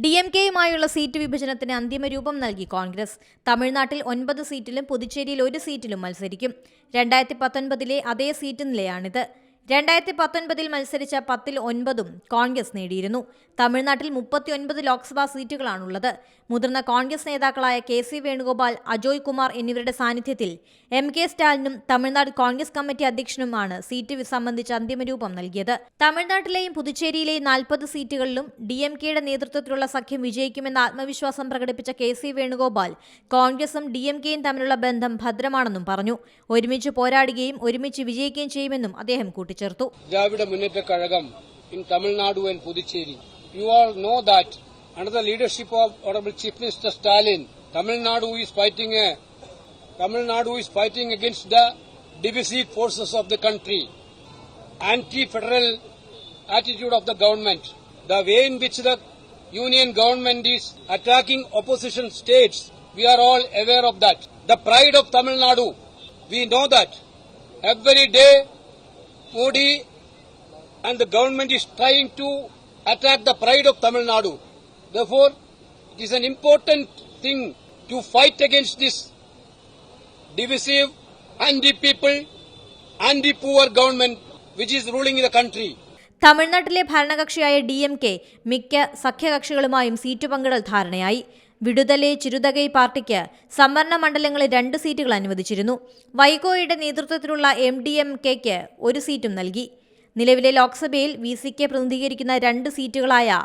D M കെയുമായുള്ള seat വിഭജനത്തിന് അന്തിമ രൂപം നൽകി കോൺഗ്രസ്. തമിഴ്നാട്ടിൽ ഒൻപത് സീറ്റിലും പുതുച്ചേരിയിൽ ഒരു സീറ്റിലും മത്സരിക്കും. രണ്ടായിരത്തി പത്തൊൻപതിലെ അതേ സീറ്റ് നിലയാണിത്. രണ്ടായിരത്തി പത്തൊൻപതിൽ മത്സരിച്ച പത്തിൽ ഒൻപതും കോൺഗ്രസ് നേടിയിരുന്നു. തമിഴ്നാട്ടിൽ മുപ്പത്തിയൊൻപത് ലോക്സഭാ സീറ്റുകളാണുള്ളത്. മുതിർന്ന കോൺഗ്രസ് നേതാക്കളായ കെ സി വേണുഗോപാൽ അജോയ് കുമാർ എന്നിവരുടെ സാന്നിധ്യത്തിൽ എം കെ സ്റ്റാലിനും തമിഴ്നാട് കോൺഗ്രസ് കമ്മിറ്റി അധ്യക്ഷനുമാണ് സീറ്റ് സംബന്ധിച്ച് അന്തിമരൂപം നൽകിയത്. തമിഴ്നാട്ടിലെയും പുതുച്ചേരിയിലെയും നാൽപ്പത് സീറ്റുകളിലും ഡി എം കെയുടെ നേതൃത്വത്തിലുള്ള സഖ്യം വിജയിക്കുമെന്ന ആത്മവിശ്വാസം പ്രകടിപ്പിച്ച കെ സി വേണുഗോപാൽ കോൺഗ്രസും ഡി എം കെയും തമ്മിലുള്ള ബന്ധം ഭദ്രമാണെന്നും പറഞ്ഞു. ഒരുമിച്ച് പോരാടുകയും ഒരുമിച്ച് വിജയിക്കുകയും ചെയ്യുമെന്നും അദ്ദേഹം കൂട്ടിച്ചേർത്തു Dravida Muneta Kazhagam in Tamil Nadu and Puducherry. You all know that under the leadership of Honorable Chief Minister Stalin, Tamil Nadu is fighting a Tamil Nadu is fighting against the divisive forces of the country, anti-federal attitude of the government, the way in which the union government is attacking opposition states. We are all aware of that. The pride of Tamil Nadu, we know that every day Modi and the government is trying to attack the pride of Tamil Nadu. Therefore, it is an important thing to fight against this divisive, anti-people, anti-poor government which is ruling the country. തമിഴ്നാട്ടിലെ ഭരണകക്ഷിയായ D M K മിക്ക സഖ്യകക്ഷികളുമായും seat പങ്കിടൽ ധാരണയായി വിടുതലെ ചിരുതകൈ പാർട്ടിക്ക് സംവരണ മണ്ഡലങ്ങളിൽ രണ്ട് സീറ്റുകൾ അനുവദിച്ചിരുന്നു. വൈകോയുടെ നേതൃത്വത്തിലുള്ള എം ഡി എം കെക്ക് ഒരു സീറ്റും നൽകി. നിലവിലെ ലോക്സഭയിൽ വി സിക്ക് പ്രതിനിധീകരിക്കുന്ന രണ്ട് സീറ്റുകളായ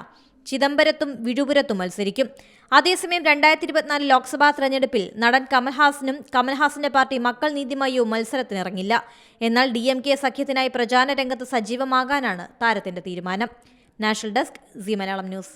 ചിദംബരത്തും വിഴുപുരത്തും മത്സരിക്കും. അതേസമയം രണ്ടായിരത്തി ഇരുപത്തിനാല് ലോക്സഭാ തെരഞ്ഞെടുപ്പിൽ നടൻ കമൽഹാസനും കമൽഹാസന്റെ പാർട്ടി മക്കൾ നീതിമയവും മത്സരത്തിനിറങ്ങില്ല. എന്നാൽ ഡി എം കെ സഖ്യത്തിനായി പ്രചാരണ രംഗത്ത് സജീവമാകാനാണ് താരത്തിന്റെ തീരുമാനം. National desk Zee Malayalam news.